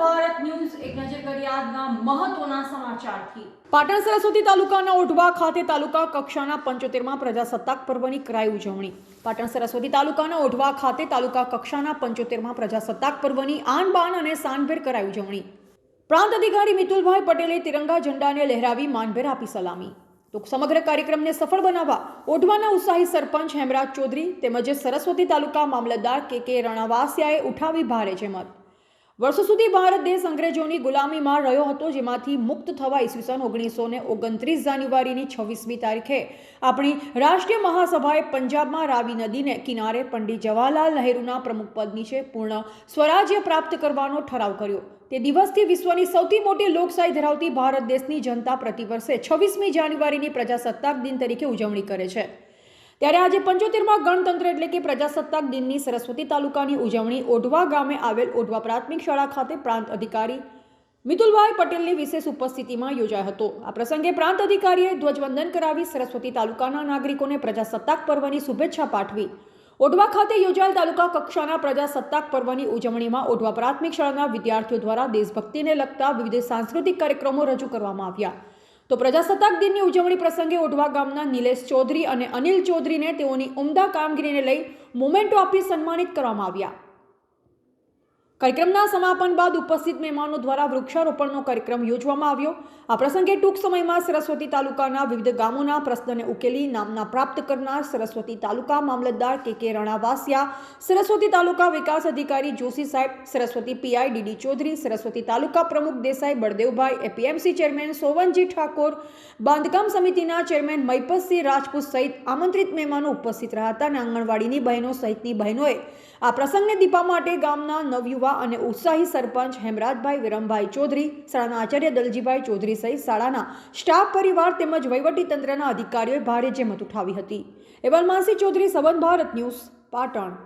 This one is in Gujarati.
ભારત ન્યૂઝ એક નજર કરી આજના મહત્વના સમાચારથી. પાટણ સરસ્વતી તાલુકાના ઓઢવા ખાતે તાલુકા કક્ષાના પંચોતેરમાં પ્રજાસત્તાક પર્વની કરાઈ ઉજવણી. પાટણ સરસ્વતી તાલુકાના ઓઢવા ખાતે તાલુકા કક્ષાના પંચોતેરમાં પ્રજાસત્તાક પર્વની આન અને સાનભેર કરાઈ ઉજવણી. પ્રાંત અધિકારી મિતુલભાઈ પટેલે તિરંગા ઝંડાને લહેરાવી માનભેર આપી સલામી. તો સમગ્ર કાર્યક્રમને સફળ બનાવવા ઓઢવાના ઉત્સાહી સરપંચ હેમરાજ ચૌધરી તેમજ સરસ્વતી તાલુકા મામલતદાર કે કે રણાવાસિયાએ ઉઠાવી ભારે જહેમત વર્ષો સુધી ભારત દેશ અંગ્રેજોની ગુલામીમાં રહ્યો હતો, જેમાંથી મુક્ત થવા ઈસવીસન ઓગણીસો ને ઓગણત્રીસ જાન્યુઆરીની છવ્વીસમી તારીખે આપણી રાષ્ટ્રીય મહાસભાએ પંજાબમાં રાવી નદીને કિનારે પંડિત જવાહરલાલ નહેરુના પ્રમુખ પદ નીચે પૂર્ણ સ્વરાજ્ય પ્રાપ્ત કરવાનો ઠરાવ કર્યો. તે દિવસથી વિશ્વની સૌથી મોટી લોકશાહી ધરાવતી ભારત દેશની જનતા પ્રતિવર્ષે છવ્વીસમી જાન્યુઆરીની પ્રજાસત્તાક દિન તરીકે ઉજવણી કરે છે. ત્યારે આજે પંચોતેરમાં ગણતંત્ર એટલે કે પ્રજાસત્તાક દિનની સરસ્વતી તાલુકાની ઉજવણી ઓઢવા ગામે આવેલ ઓઢવા પ્રાથમિક શાળા ખાતે પ્રાંત અધિકારી મિતુલભાઈ પટેલની વિશેષ ઉપસ્થિતિમાં યોજાયો હતો. આ પ્રસંગે પ્રાંત અધિકારીએ ધ્વજવંદન કરાવી સરસ્વતી તાલુકાના નાગરિકોને પ્રજાસત્તાક પર્વની શુભેચ્છા પાઠવી. ઓઢવા ખાતે યોજાયેલ તાલુકા કક્ષાના પ્રજાસત્તાક પર્વની ઉજવણીમાં ઓઢવા પ્રાથમિક શાળાના વિદ્યાર્થીઓ દ્વારા દેશભક્તિને લગતા વિવિધ સાંસ્કૃતિક કાર્યક્રમો રજૂ કરવામાં આવ્યા. તો પ્રજાસત્તાક દિનની ઉજવણી પ્રસંગે ઓઢવા ગામના નિલેશ ચૌધરી અને અનિલ ચૌધરીને તેઓની ઉમદા કામગીરીને લઈ મોમેન્ટો આપી સન્માનિત કરવામાં આવ્યા. કાર્યક્રમના સમાપન બાદ ઉપસ્થિત મહેમાનો દ્વારા વૃક્ષારોપણનો કાર્યક્રમ યોજવામાં આવ્યો. આ પ્રસંગે ટૂંક સમયમાં સરસ્વતી તાલુકાના વિવિધ ગામોના પ્રશ્નને ઉકેલી નામના પ્રાપ્ત કરનાર સરસ્વતી તાલુકા મામલતદાર કે કે રણાવાસિયા, સરસ્વતી તાલુકા વિકાસ અધિકારી જોશી સાહેબ, સરસ્વતી પીઆઈ ડીડી ચૌધરી, સરસ્વતી તાલુકા પ્રમુખ દેસાઈ બળદેવભાઈ, એપીએમસી ચેરમેન સોવનજી ઠાકોર, બાંધકામ સમિતિના ચેરમેન મૈપતસિંહ રાજપૂત સહિત આમંત્રિત મહેમાનો ઉપસ્થિત રહ્યા હતા અને આંગણવાડીની બહેનો સહિતની બહેનોએ આ પ્રસંગને દીપા માટે ગામના નવયુવા અને ઉત્સાહી સરપંચ હેમરાજભાઈ વિરમભાઈ ચૌધરી, શાળાના આચાર્ય દલજીભાઈ ચૌધરી સહિત શાળાના સ્ટાફ પરિવાર તેમજ વહીવટીતંત્રના અધિકારીઓએ ભારે જેમત ઉઠાવી હતી. એવલ માનસી ચૌધરી સંબંધ ભારત ન્યૂઝ, પાટણ.